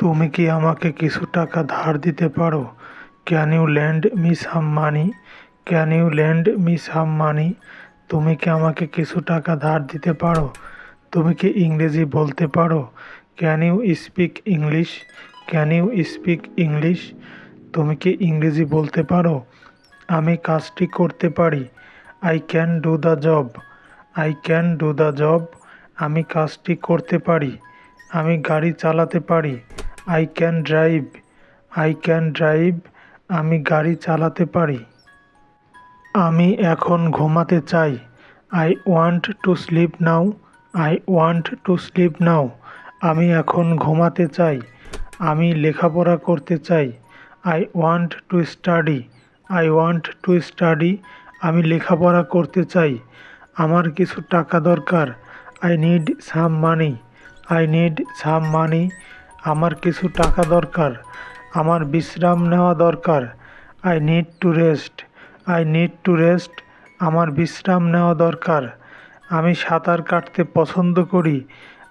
তুমি কি আমাকে কিছু টাকা ধার দিতে পারো? Can you lend me some money can you lend me some money তুমি কি আমাকে কিছু টাকা ধার দিতে পারো? তুমি কি ইংরেজি বলতে পারো? Can you speak English can you speak English তুমি কি ইংরেজি বলতে পারো? আমি কাজটি করতে পারি। I can do the job I can do the job আমি কাজটি করতে পারি। আমি গাড়ি চালাতে পারি। I can drive I can drive আমি গাড়ি চালাতে পারি। আমি এখন ঘুমাতে চাই। I want to sleep now I want to sleep now আমি এখন ঘুমাতে চাই। আমি লেখাপড়া করতে চাই। I want to study I want to study আমি লেখাপড়া করতে চাই। আমার কিছু টাকা দরকার। I need some money I need some money আমার কিছু টাকা দরকার, আমার বিশ্রাম নেওয়া দরকার। I need to rest I need to rest আমার বিশ্রাম নেওয়া দরকার। আমি সাঁতার কাটতে পছন্দ করি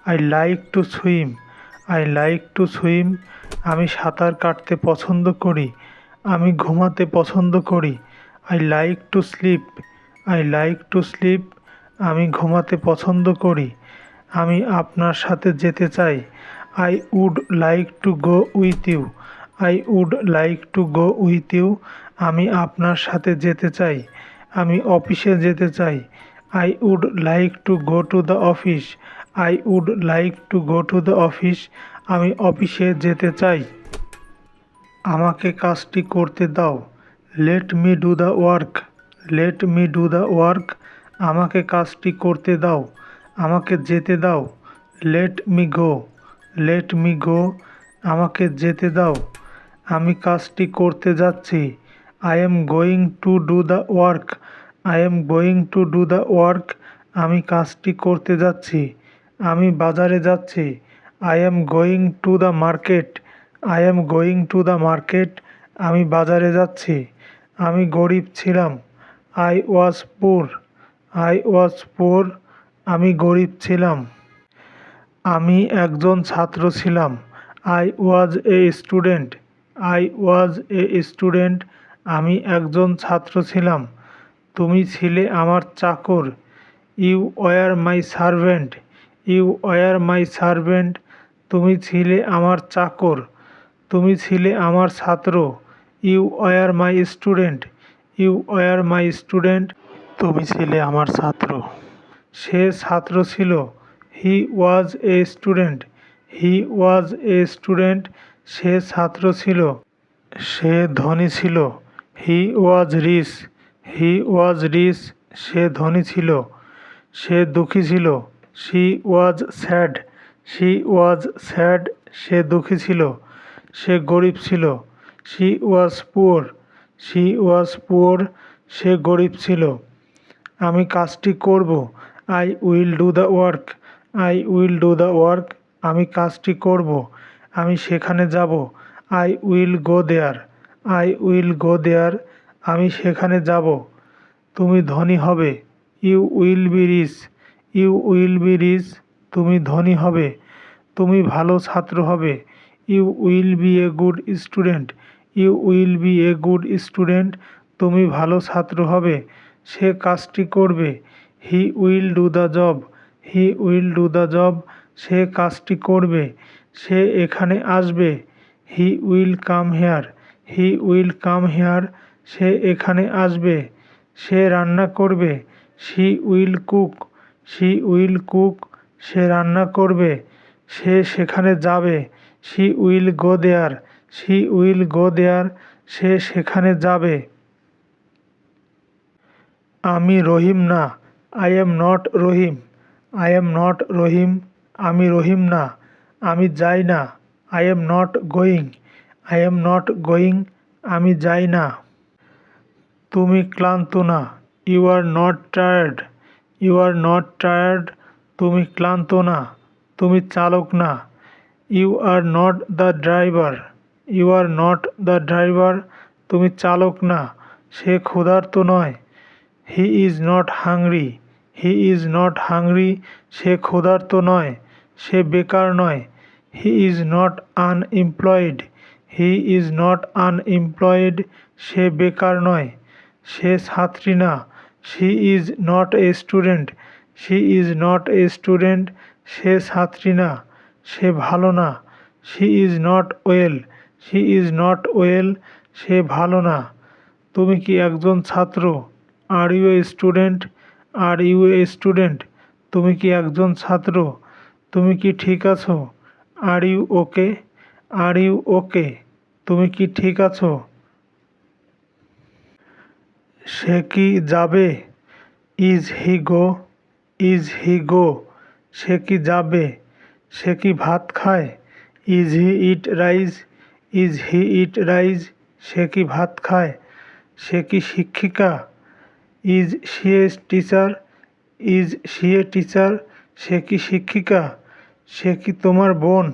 I like to swim I like to swim আমি সাঁতার কাটতে পছন্দ করি, আমি ঘুমাতে পছন্দ করি I like to sleep I like to sleep আমি ঘুমাতে পছন্দ করি, আমি আপনার সাথে যেতে চাই I would like to go with you I would like to go with you আমি আপনার সাথে যেতে চাই। আমি অফিসে যেতে চাই। I would like to go to the office I would like to go to the office আমি অফিসে যেতে চাই। আমাকে কাজটি করতে দাও। Let me do the work let me do the work আমাকে কাজটি করতে দাও। আমাকে যেতে দাও। Let me go let me go আমাকে যেতে দাও। আমি কাজটি করতে যাচ্ছি। I am going to do the work I am going to do the work আমি কাজটি করতে যাচ্ছি। আমি বাজারে যাচ্ছি। I am going to the market I am going to the market আমি বাজারে যাচ্ছি। আমি গরিব ছিলাম। আই ওয়াজ পুর আই ওয়াজ পুর আমি গরিব ছিলাম। আমি একজন ছাত্র ছিলাম। I was a student I was a student আমি একজন ছাত্র ছিলাম। তুমি ছিলে আমার চাকর। You were my servant you were my servant তুমি ছিলে আমার চাকর। তুমি ছিলে আমার ছাত্র। You were my student you were my student তুমি ছিলে আমার ছাত্র। সে ছাত্র ছিল। হি ওয়াজ a student he was a student সে ছাত্র ছিল। সে ধনী ছিল। হি ওয়াজ রিস হি ওয়াজ রিস সে ধনী ছিল। সে দুঃখী ছিল। She was sad she was sad সে দুঃখী ছিল। সে গরিব ছিল। She was poor she was poor সে গরিব ছিল। আমি কাজটি করব। I will do the work I will do the work আমি কাজটি করব। আমি সেখানে যাব। I will go there I will go there আমি সেখানে যাব। তুমি ধনী হবে। You will be rich you will be rich তুমি ধনী হবে। তুমি ভালো ছাত্র হবে। You will be a good student you will be a good student তুমি ভালো ছাত্র হবে। সে কাজটি করবে। He will do the job he will do the job. সে কাজটি করবে। সে এখানে আসবে। He will come here. He will come here. সে এখানে আসবে। সে রান্না করবে। She will cook. She will cook. সে রান্না করবে। সে সেখানে যাবে। She will go there. She will go there. সে সেখানে যাবে। আমি রহিম না। I am not Rahim. I am not Rahim আমি রহিম না, আমি যাই না I am not going I am not going আমি যাই না। তুমি ক্লান্ত না you are not tired you are not tired তুমি ক্লান্ত না, তুমি চালক না you are not the driver you are not the driver তুমি চালক না, সে ক্ষুধার্ত নয় he is not hungry he is not hungry, সে ক্ষুধার্ত নয়, সে বেকার নয়। He is not unemployed, he is not unemployed, সে বেকার নয়, সে ছাত্রী না। She is not a student, she is not a student, সে ছাত্রী না, সে ভালো না। She is not well, she is not well, সে ভালো না। তুমি কি একজন ছাত্র? Are you a student? Are you a student তুমি কি একজন ছাত্র? তুমি কি ঠিক আছো? Are you okay are you okay তুমি কি ঠিক আছো? সে কি যাবে? Is he go is he গো সে কি যাবে? সে কি ভাত খায়? Is he eat rice is he eat rice সে কি ভাত খায়? সে কি শিক্ষিকা? Is she a teacher? Is she a teacher? সে কি শিক্ষিকা? সে কি তোমার বোন?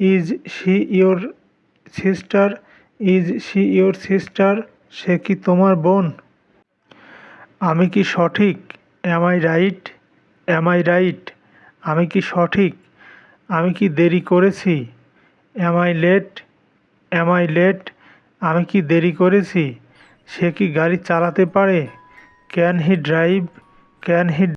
Is she your sister? Is she your sister? সে কি তোমার বোন? আমি কি সঠিক? Am I right am I right আমি কি সঠিক? আমি কি দেরি করেছি? Am I late am I late আমি কি দেরি করেছি? সে কি গাড়ি চালাতে পারে? Can he drive can he